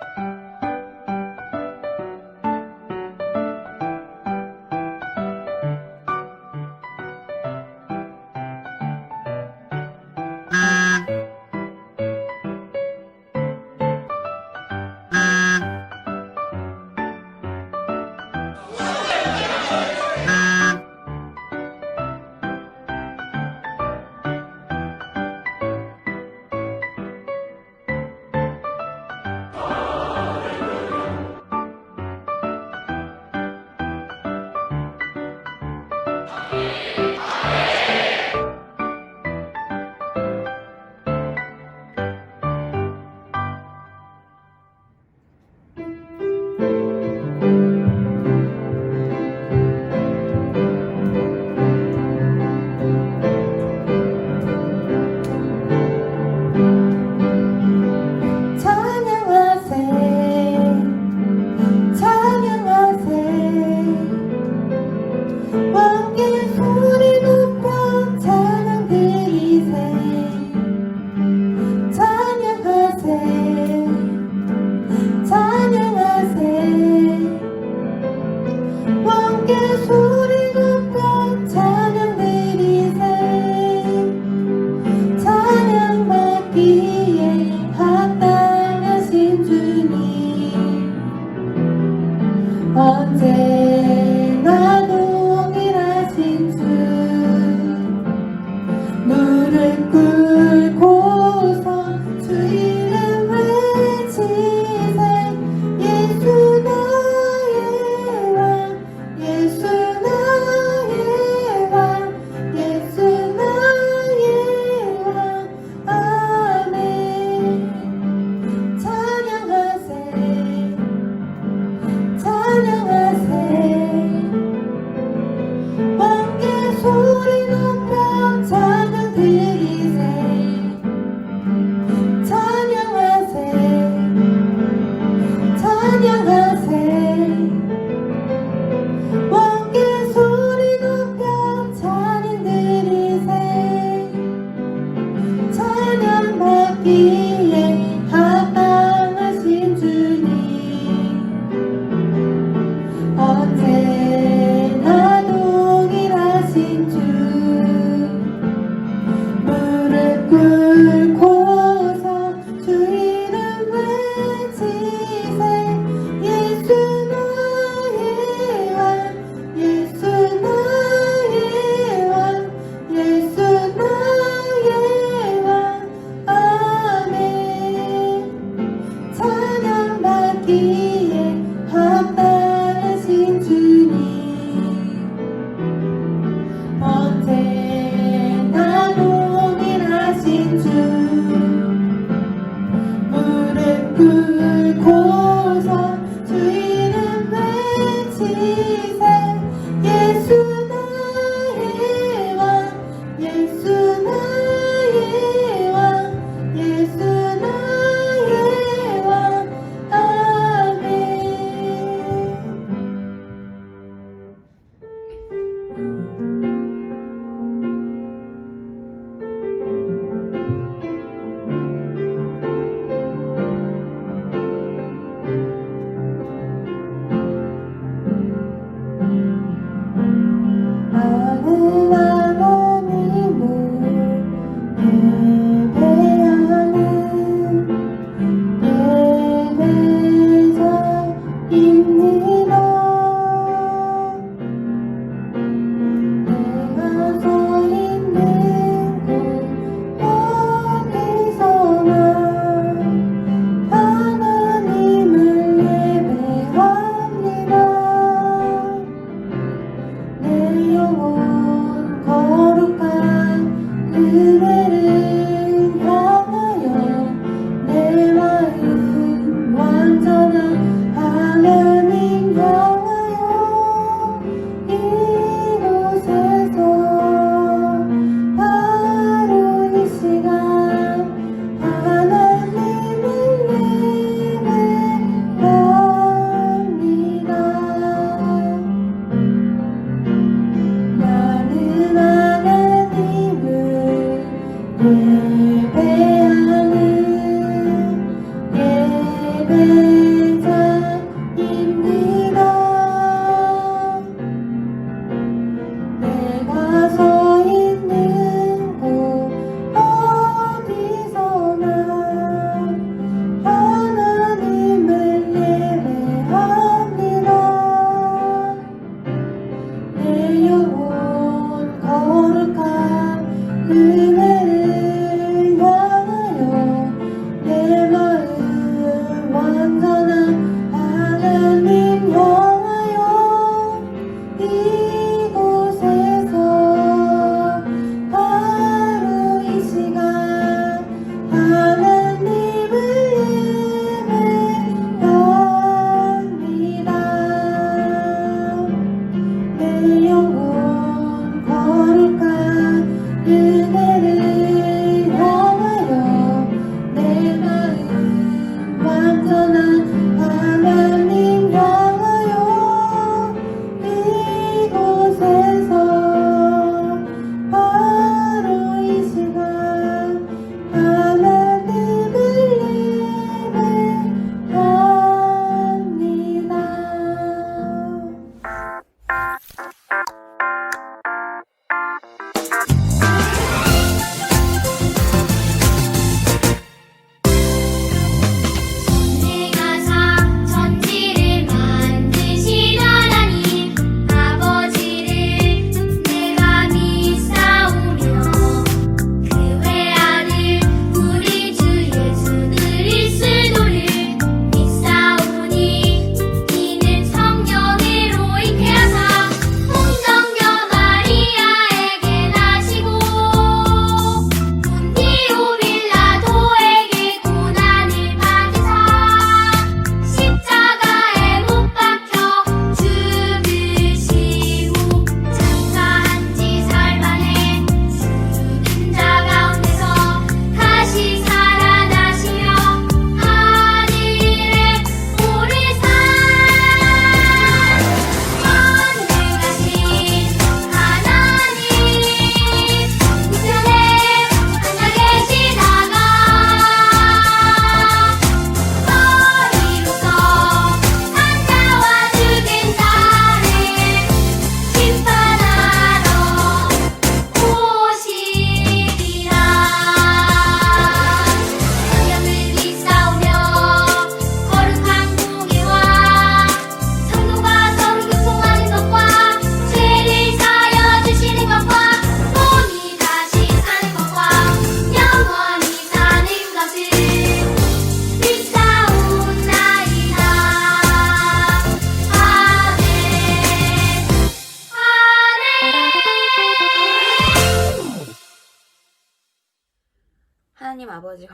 찬양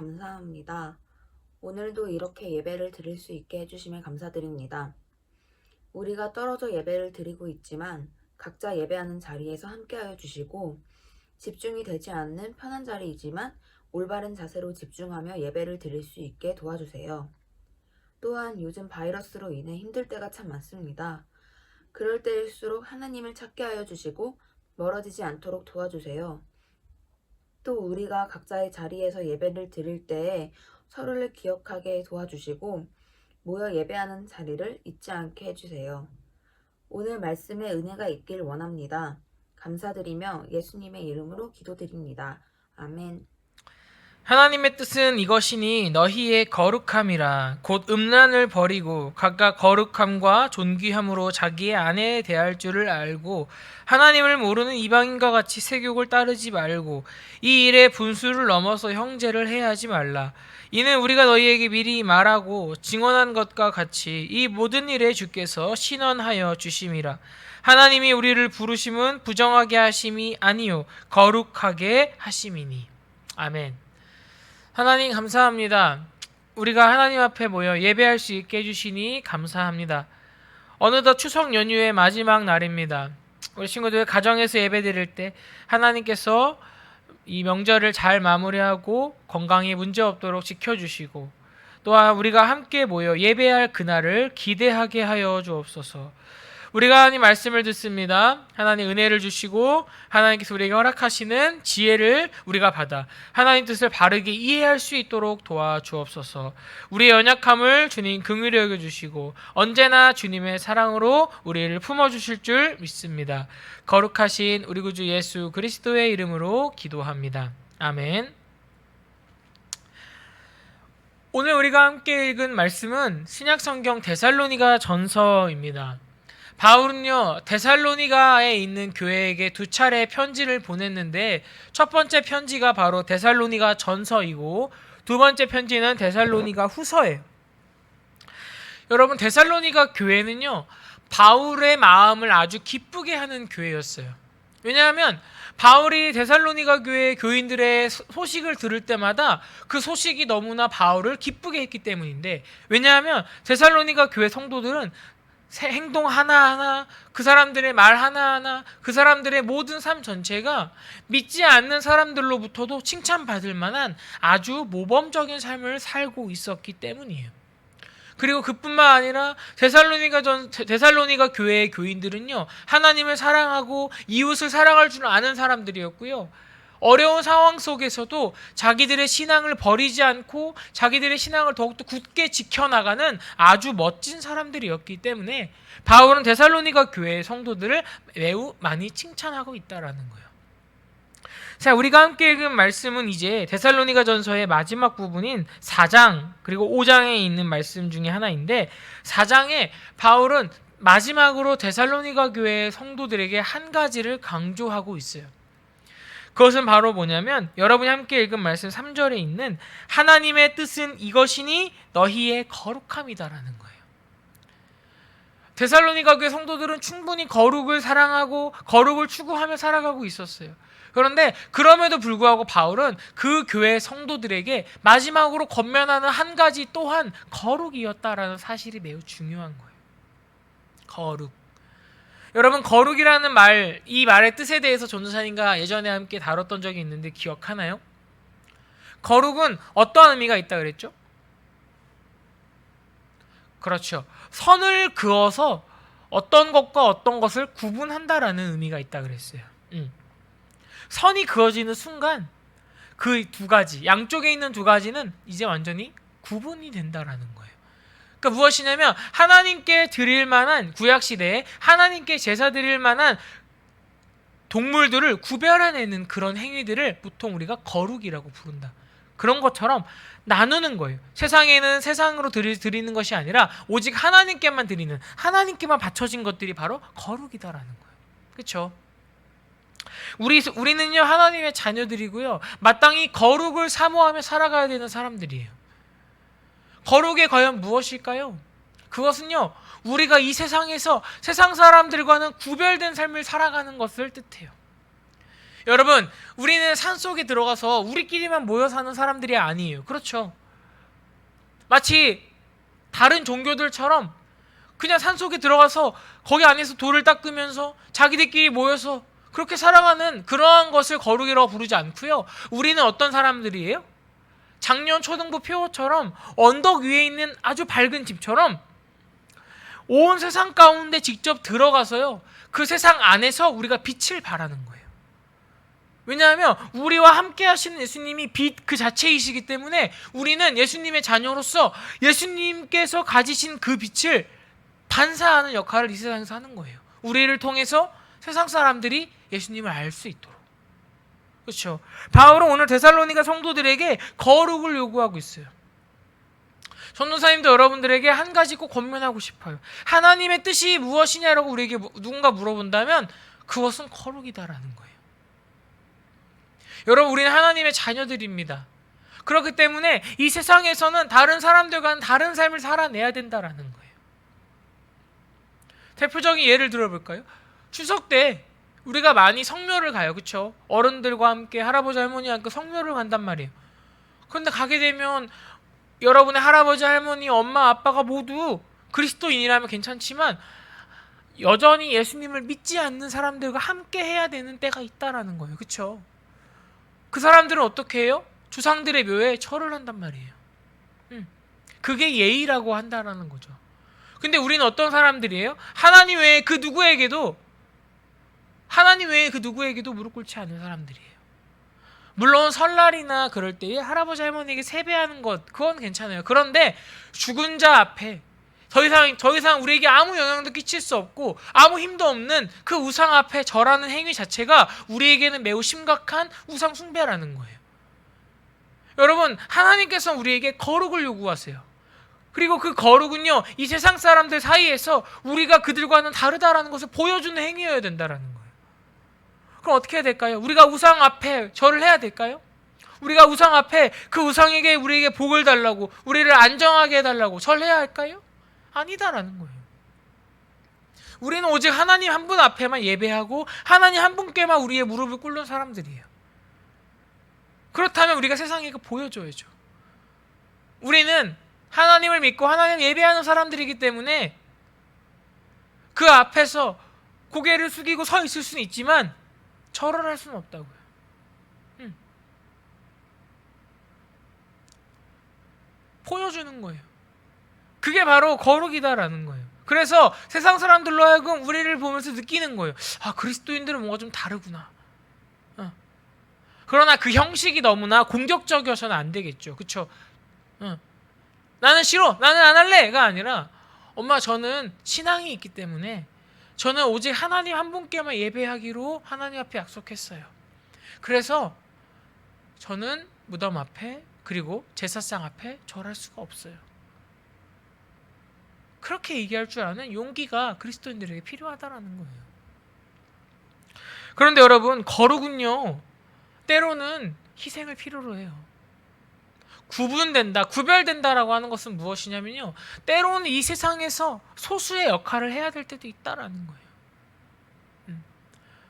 감사합니다. 오늘도 이렇게 예배를 드릴 수 있게 해주심에 감사드립니다. 우리가 떨어져 예배를 드리고 있지만 각자 예배하는 자리에서 함께하여 주시고 집중이 되지 않는 편한 자리이지만 올바른 자세로 집중하며 예배를 드릴 수 있게 도와주세요. 또한 요즘 바이러스로 인해 힘들 때가 참 많습니다. 그럴 때일수록 하나님을 찾게 하여 주시고 멀어지지 않도록 도와주세요. 또 우리가 각자의 자리에서 예배를 드릴 때에 서로를 기억하게 도와주시고 모여 예배하는 자리를 잊지 않게 해주세요. 오늘 말씀에 은혜가 있길 원합니다. 감사드리며 예수님의 이름으로 기도드립니다. 아멘. 하나님의 뜻은 이것이니 너희의 거룩함이라. 곧 음란을 버리고 각각 거룩함과 존귀함으로 자기의 아내에 대할 줄을 알고 하나님을 모르는 이방인과 같이 세욕을 따르지 말고 이 일에 분수를 넘어서 형제를 해하지 말라. 이는 우리가 너희에게 미리 말하고 증언한 것과 같이 이 모든 일에 주께서 신원하여 주심이라. 하나님이 우리를 부르심은 부정하게 하심이 아니요 거룩하게 하심이니. 아멘. 하나님 감사합니다. 우리가 하나님 앞에 모여 예배할 수 있게 해주시니 감사합니다. 어느덧 추석 연휴의 마지막 날입니다. 우리 친구들 가정에서 예배 드릴 때 하나님께서 이 명절을 잘 마무리하고 건강에 문제 없도록 지켜주시고 또한 우리가 함께 모여 예배할 그날을 기대하게 하여 주옵소서. 우리가 하나님 말씀을 듣습니다. 하나님 은혜를 주시고 하나님께서 우리에게 허락하시는 지혜를 우리가 받아 하나님 뜻을 바르게 이해할 수 있도록 도와주옵소서. 우리의 연약함을 주님 긍휼히 여겨 주시고 언제나 주님의 사랑으로 우리를 품어 주실 줄 믿습니다. 거룩하신 우리 구주 예수 그리스도의 이름으로 기도합니다. 아멘. 오늘 우리가 함께 읽은 말씀은 신약 성경 데살로니가 전서입니다. 바울은요 데살로니가에 있는 교회에게 두 차례 편지를 보냈는데 첫 번째 편지가 바로 데살로니가 전서이고 두 번째 편지는 데살로니가 후서예요. 여러분 데살로니가 교회는요 바울의 마음을 아주 기쁘게 하는 교회였어요. 왜냐하면 바울이 데살로니가 교회 교인들의 소- 소식을 들을 때마다 그 소식이 너무나 바울을 기쁘게 했기 때문인데 왜냐하면 데살로니가 교회 성도들은 새 행동 하나하나, 그 사람들의 말 하나하나, 그 사람들의 모든 삶 전체가 믿지 않는 사람들로부터도 칭찬받을 만한 아주 모범적인 삶을 살고 있었기 때문이에요. 그리고 그뿐만 아니라 데살로니가 전 데살로니가 교회의 교인들은요 하나님을 사랑하고 이웃을 사랑할 줄 아는 사람들이었고요 어려운 상황 속에서도 자기들의 신앙을 버리지 않고 자기들의 신앙을 더욱더 굳게 지켜나가는 아주 멋진 사람들이었기 때문에 바울은 데살로니가 교회의 성도들을 매우 많이 칭찬하고 있다라는 거예요. 자, 우리가 함께 읽은 말씀은 이제 데살로니가 전서의 마지막 부분인 4장 그리고 5장에 있는 말씀 중에 하나인데 4장에 바울은 마지막으로 데살로니가 교회의 성도들에게 한 가지를 강조하고 있어요. 그것은 바로 뭐냐면 여러분이 함께 읽은 말씀 3절에 있는 하나님의 뜻은 이것이니 너희의 거룩함이다라는 거예요. 데살로니가 교회 성도들은 충분히 거룩을 사랑하고 거룩을 추구하며 살아가고 있었어요. 그런데 그럼에도 불구하고 바울은 그 교회 성도들에게 마지막으로 건면하는 한 가지 또한 거룩이었다라는 사실이 매우 중요한 거예요. 거룩. 여러분 거룩이라는 말, 이 말의 뜻에 대해서 전도사님과 예전에 함께 다뤘던 적이 있는데 기억하나요? 거룩은 어떠한 의미가 있다 그랬죠? 그렇죠. 선을 그어서 어떤 것과 어떤 것을 구분한다라는 의미가 있다 그랬어요. 음. 선이 그어지는 순간 그 두 가지 양쪽에 있는 두 가지는 이제 완전히 구분이 된다라는 거예요. 그러니까 무엇이냐면 하나님께 드릴 만한 구약 시대에 하나님께 제사 드릴 만한 동물들을 구별해내는 그런 행위들을 보통 우리가 거룩이라고 부른다. 그런 것처럼 나누는 거예요. 세상에는 세상으로 드리, 드리는 것이 아니라 오직 하나님께만 드리는 하나님께만 바쳐진 것들이 바로 거룩이다라는 거예요. 그렇죠? 우리 우리는요 하나님의 자녀들이고요 마땅히 거룩을 사모하며 살아가야 되는 사람들이에요. 거룩이 과연 무엇일까요? 그것은요 우리가 이 세상에서 세상 사람들과는 구별된 삶을 살아가는 것을 뜻해요. 여러분, 우리는 산 속에 들어가서 우리끼리만 모여 사는 사람들이 아니에요. 그렇죠? 마치 다른 종교들처럼 그냥 산 속에 들어가서 거기 안에서 돌을 닦으면서 자기들끼리 모여서 그렇게 살아가는 그러한 것을 거룩이라고 부르지 않고요. 우리는 어떤 사람들이에요? 작년 초등부 표어처럼 언덕 위에 있는 아주 밝은 집처럼 온 세상 가운데 직접 들어가서요. 그 세상 안에서 우리가 빛을 발하는 거예요. 왜냐하면 우리와 함께 하시는 예수님이 빛 그 자체이시기 때문에 우리는 예수님의 자녀로서 예수님께서 가지신 그 빛을 반사하는 역할을 이 세상에서 하는 거예요. 우리를 통해서 세상 사람들이 예수님을 알 수 있도록. 그렇죠. 바울은 오늘 데살로니가 성도들에게 거룩을 요구하고 있어요. 전도사님도 여러분들에게 한 가지 꼭 권면하고 싶어요. 하나님의 뜻이 무엇이냐라고 우리에게 무- 누군가 물어본다면 그것은 거룩이다라는 거예요. 여러분 우리는 하나님의 자녀들입니다. 그렇기 때문에 이 세상에서는 다른 사람들과는 다른 삶을 살아내야 된다라는 거예요. 대표적인 예를 들어볼까요? 추석 때 우리가 많이 성묘를 가요, 그렇죠? 어른들과 함께 할아버지 할머니와 함께 성묘를 간단 말이에요. 그런데 가게 되면 여러분의 할아버지 할머니 엄마 아빠가 모두 그리스도인이라면 괜찮지만 여전히 예수님을 믿지 않는 사람들과 함께 해야 되는 때가 있다라는 거예요, 그렇죠? 그 사람들은 어떻게 해요? 조상들의 묘에 절을 한단 말이에요. 음. 그게 예의라고 한다라는 거죠. 근데 우리는 어떤 사람들이에요? 하나님 외에 그 누구에게도 하나님 외에 그 누구에게도 무릎 꿇지 않는 사람들이에요. 물론 설날이나 그럴 때에 할아버지 할머니에게 세배하는 것 그건 괜찮아요. 그런데 죽은 자 앞에 더 이상 더 이상 우리에게 아무 영향도 끼칠 수 없고 아무 힘도 없는 그 우상 앞에 절하는 행위 자체가 우리에게는 매우 심각한 우상 숭배라는 거예요. 여러분 하나님께서 우리에게 거룩을 요구하세요. 그리고 그 거룩은요 이 세상 사람들 사이에서 우리가 그들과는 다르다라는 것을 보여주는 행위여야 된다라는 거예요. 그럼 어떻게 해야 될까요? 우리가 우상 앞에 절을 해야 될까요? 우리가 우상 앞에 그 우상에게 우리에게 복을 달라고 우리를 안정하게 해달라고 절해야 할까요? 아니다라는 거예요. 우리는 오직 하나님 한 분 앞에만 예배하고 하나님 한 분께만 우리의 무릎을 꿇는 사람들이에요. 그렇다면 우리가 세상에 그 보여줘야죠. 우리는 하나님을 믿고 하나님 예배하는 사람들이기 때문에 그 앞에서 고개를 숙이고 서 있을 수는 있지만 절을 할 수는 없다고요. 음. 보여주는 거예요. 그게 바로 거룩이다라는 거예요. 그래서 세상 사람들로 하여금 우리를 보면서 느끼는 거예요. 아 그리스도인들은 뭔가 좀 다르구나. 어. 그러나 그 형식이 너무나 공격적이어서는 안 되겠죠. 그렇죠? 어. 나는 싫어. 나는 안 할래가 아니라 엄마 저는 신앙이 있기 때문에 저는 오직 하나님 한 분께만 예배하기로 하나님 앞에 약속했어요. 그래서 저는 무덤 앞에 그리고 제사상 앞에 절할 수가 없어요. 그렇게 얘기할 줄 아는 용기가 그리스도인들에게 필요하다라는 거예요. 그런데 여러분 거룩은요 때로는 희생을 필요로 해요. 구분된다, 구별된다라고 하는 것은 무엇이냐면요. 때로는 이 세상에서 소수의 역할을 해야 될 때도 있다라는 거예요. 음.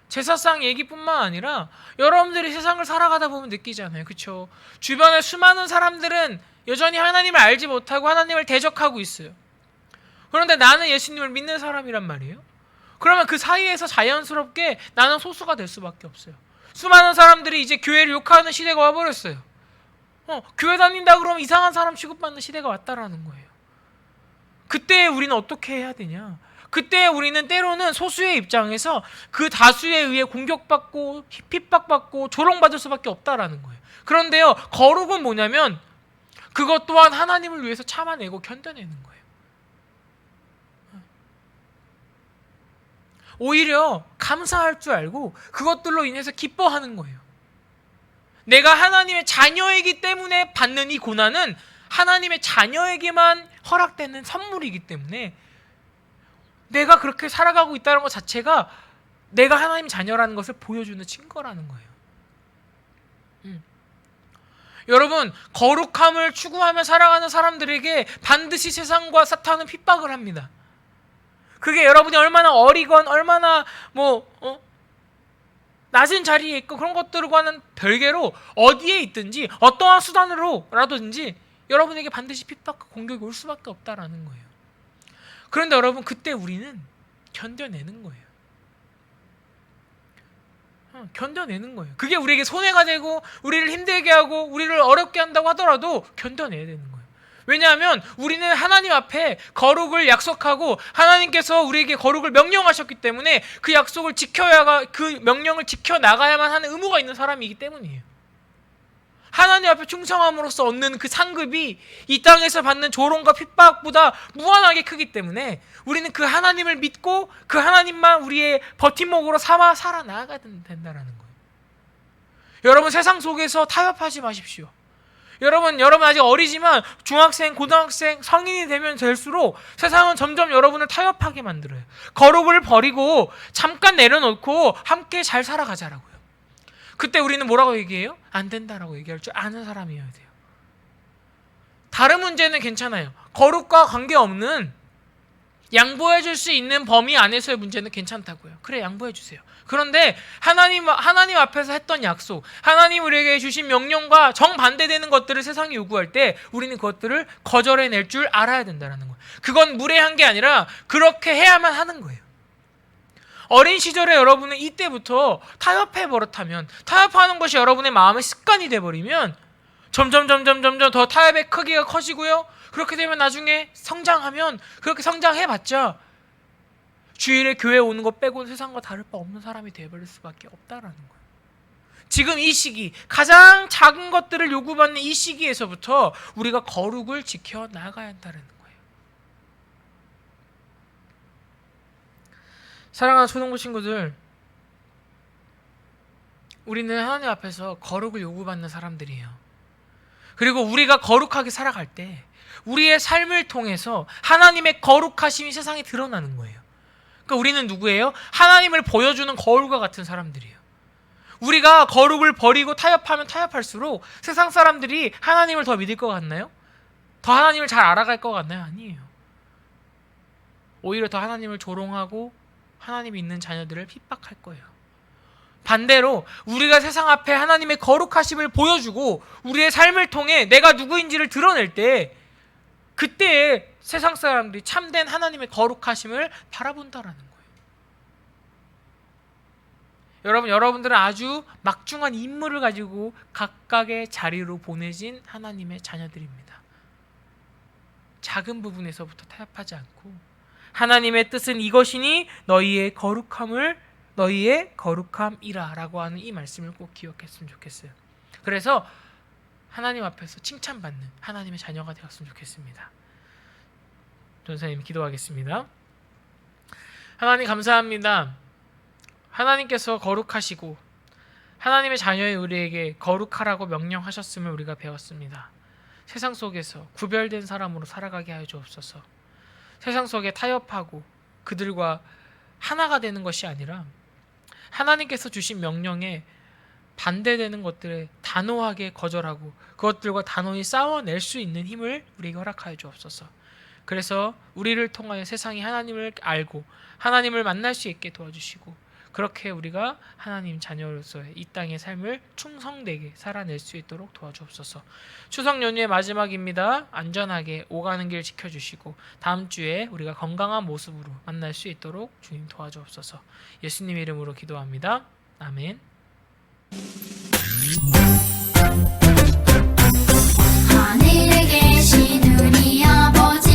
제사상 얘기뿐만 아니라 여러분들이 세상을 살아가다 보면 느끼잖아요. 그렇죠? 주변에 수많은 사람들은 여전히 하나님을 알지 못하고 하나님을 대적하고 있어요. 그런데 나는 예수님을 믿는 사람이란 말이에요. 그러면 그 사이에서 자연스럽게 나는 소수가 될 수밖에 없어요. 수많은 사람들이 이제 교회를 욕하는 시대가 와버렸어요. 어, 교회 다닌다 그러면 이상한 사람 취급받는 시대가 왔다라는 거예요. 그때 우리는 어떻게 해야 되냐? 그때 우리는 때로는 소수의 입장에서 그 다수에 의해 공격받고 핍박받고 조롱받을 수밖에 없다라는 거예요. 그런데요, 거룩은 뭐냐면 그것 또한 하나님을 위해서 참아내고 견뎌내는 거예요. 오히려 감사할 줄 알고 그것들로 인해서 기뻐하는 거예요. 내가 하나님의 자녀이기 때문에 받는 이 고난은 하나님의 자녀에게만 허락되는 선물이기 때문에 내가 그렇게 살아가고 있다는 것 자체가 내가 하나님 자녀라는 것을 보여주는 증거라는 거예요. 음. 여러분 거룩함을 추구하며 살아가는 사람들에게 반드시 세상과 사탄은 핍박을 합니다. 그게 여러분이 얼마나 어리건 얼마나 뭐 어? 낮은 자리에 있고 그런 것들과는 별개로 어디에 있든지 어떠한 수단으로라든지 여러분에게 반드시 핍박과 공격이 올 수밖에 없다라는 거예요. 그런데 여러분 그때 우리는 견뎌내는 거예요. 어, 견뎌내는 거예요. 그게 우리에게 손해가 되고 우리를 힘들게 하고 우리를 어렵게 한다고 하더라도 견뎌내야 되는 거예요. 왜냐하면 우리는 하나님 앞에 거룩을 약속하고 하나님께서 우리에게 거룩을 명령하셨기 때문에 그 약속을 지켜야가 그 명령을 지켜 나가야만 하는 의무가 있는 사람이기 때문이에요. 하나님 앞에 충성함으로써 얻는 그 상급이 이 땅에서 받는 조롱과 핍박보다 무한하게 크기 때문에 우리는 그 하나님을 믿고 그 하나님만 우리의 버팀목으로 삼아 살아나가야 된다라는 거예요. 여러분 세상 속에서 타협하지 마십시오. 여러분, 여러분 아직 어리지만 중학생, 고등학생, 성인이 되면 될수록 세상은 점점 여러분을 타협하게 만들어요. 거룩을 버리고 잠깐 내려놓고 함께 잘 살아가자라고요. 그때 우리는 뭐라고 얘기해요? 안 된다라고 얘기할 줄 아는 사람이어야 돼요. 다른 문제는 괜찮아요. 거룩과 관계없는 양보해 줄 수 있는 범위 안에서의 문제는 괜찮다고요. 그래 양보해 주세요. 그런데 하나님 하나님 앞에서 했던 약속, 하나님 우리에게 주신 명령과 정반대되는 것들을 세상이 요구할 때 우리는 그것들을 거절해 낼줄 알아야 된다라는 거예요. 그건 무례한 게 아니라 그렇게 해야만 하는 거예요. 어린 시절에 여러분은 이때부터 타협해 버릇하면 타협하는 것이 여러분의 마음의 습관이 돼 버리면 점점 점점 점점 더 타협의 크기가 커지고요. 그렇게 되면 나중에 성장하면 그렇게 성장해 봤자 주일에 교회 오는 것 빼고는 세상과 다를 바 없는 사람이 되어버릴 수밖에 없다라는 거예요. 지금 이 시기 가장 작은 것들을 요구받는 이 시기에서부터 우리가 거룩을 지켜 나가야 한다는 거예요. 사랑하는 초등부 친구들, 우리는 하나님 앞에서 거룩을 요구받는 사람들이에요. 그리고 우리가 거룩하게 살아갈 때 우리의 삶을 통해서 하나님의 거룩하심이 세상에 드러나는 거예요. 그러니까 우리는 누구예요? 하나님을 보여주는 거울과 같은 사람들이에요. 우리가 거룩을 버리고 타협하면 타협할수록 세상 사람들이 하나님을 더 믿을 것 같나요? 더 하나님을 잘 알아갈 것 같나요? 아니에요. 오히려 더 하나님을 조롱하고 하나님이 있는 자녀들을 핍박할 거예요. 반대로 우리가 세상 앞에 하나님의 거룩하심을 보여주고 우리의 삶을 통해 내가 누구인지를 드러낼 때 그때 세상 사람들이 참된 하나님의 거룩하심을 바라본다라는 거예요. 여러분, 여러분들은 아주 막중한 임무를 가지고 각각의 자리로 보내진 하나님의 자녀들입니다. 작은 부분에서부터 타협하지 않고 하나님의 뜻은 이것이니 너희의 거룩함을 너희의 거룩함이라라고 하는 이 말씀을 꼭 기억했으면 좋겠어요. 그래서 하나님 앞에서 칭찬받는 하나님의 자녀가 되었으면 좋겠습니다. 전사님 기도하겠습니다. 하나님 감사합니다. 하나님께서 거룩하시고 하나님의 자녀의 우리에게 거룩하라고 명령하셨음을 우리가 배웠습니다. 세상 속에서 구별된 사람으로 살아가게 하여 주옵소서. 세상 속에 타협하고 그들과 하나가 되는 것이 아니라 하나님께서 주신 명령에 반대되는 것들을 단호하게 거절하고 그것들과 단호히 싸워낼 수 있는 힘을 우리에게 허락하여 주옵소서. 그래서 우리를 통하여 세상이 하나님을 알고 하나님을 만날 수 있게 도와주시고 그렇게 우리가 하나님 자녀로서의 이 땅의 삶을 충성되게 살아낼 수 있도록 도와주옵소서. 추석 연휴의 마지막입니다. 안전하게 오가는 길 지켜주시고 다음 주에 우리가 건강한 모습으로 만날 수 있도록 주님 도와주옵소서. 예수님 이름으로 기도합니다. 아멘. 하늘에 계신 우리 아버지.